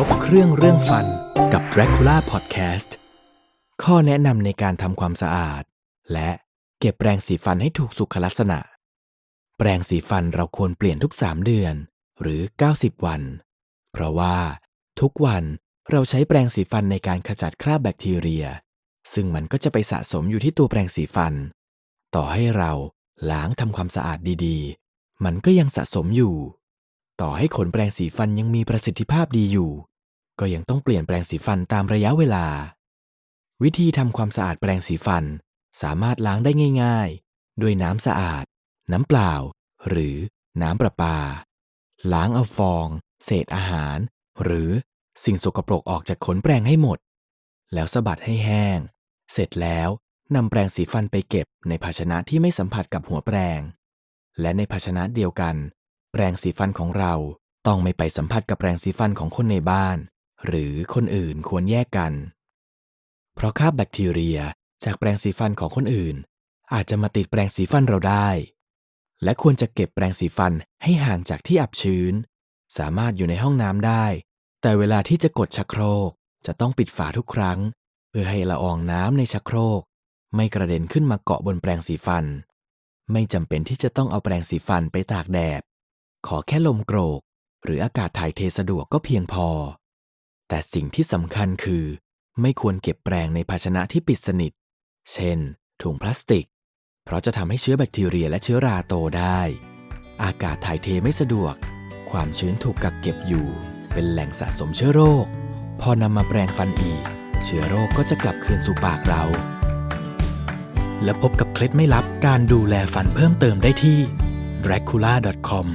รบเครื่องเรื่องฟันกับ Dracula Podcast ข้อแนะนำในการทำความสะอาด และเก็บแปรงสีฟันให้ถูกสุขลักษณะ แปรงสีฟันเราควรเปลี่ยนทุก 3 เดือน หรือ 90 วัน เพราะว่า ทุกวันเราใช้แปรงสีฟันในการขจัดคราบแบคทีเรีย ซึ่งมันก็จะไปสะสมอยู่ที่ตัวแปรงสีฟัน ต่อให้เราล้างทำความสะอาดดีๆ มันก็ยังสะสมอยู่ ต่อให้ขนแปรงสีฟันยังมีประสิทธิภาพดีอยู่ ก็ยังต้องเปลี่ยนแปรงสีฟันตามระยะเวลา วิธีทำความสะอาดแปรงสีฟันสามารถล้างได้ง่าย ๆ ด้วยน้ำสะอาด น้ำเปล่า หรือน้ำประปา ล้างเอาฟอง เศษอาหาร หรือสิ่งสกปรกออกจากขนแปรงให้หมด แล้วสะบัดให้แห้ง เสร็จแล้วนำแปรงสีฟันไปเก็บในภาชนะที่ไม่สัมผัสกับหัวแปรง และในภาชนะเดียวกัน แปรงสีฟันของเราต้องไม่ไปสัมผัสกับแปรงสีฟันของคนในบ้าน หรือคนอื่นควรแยกกัน เพราะคราบแบคทีเรียจากแปรงสีฟันของคนอื่น อาจจะมาติดแปรงสีฟันเราได้ และควรจะเก็บแปรงสีฟันให้ห่างจากที่อับชื้น สามารถอยู่ในห้องน้ำได้ แต่เวลาที่จะกดชักโครกจะต้องปิดฝาทุกครั้ง เพื่อให้ละอองน้ำในชักโครก ไม่กระเด็นขึ้นมาเกาะบนแปรงสีฟัน ไม่จำเป็นที่จะต้องเอาแปรงสีฟันไปตากแดด ขอแค่ลมโกรก หรืออากาศถ่ายเทสะดวกก็เพียงพอ แต่สิ่งที่สำคัญคือ ไม่ควรเก็บแปรงในภาชนะที่ปิดสนิท เช่น ถุงพลาสติก เพราะจะทำให้เชื้อแบคทีเรียและเชื้อราโตได้ อากาศถ่ายเทไม่สะดวก ความชื้นถูกกักเก็บอยู่ เป็นแหล่งสะสมเชื้อโรค พอนำมาแปรงฟันอีก เชื้อโรคก็จะกลับคืนสู่ปากเราและพบกับเคล็ดไม่ลับการดูแลฟันเพิ่มเติมได้ที่ dracula.com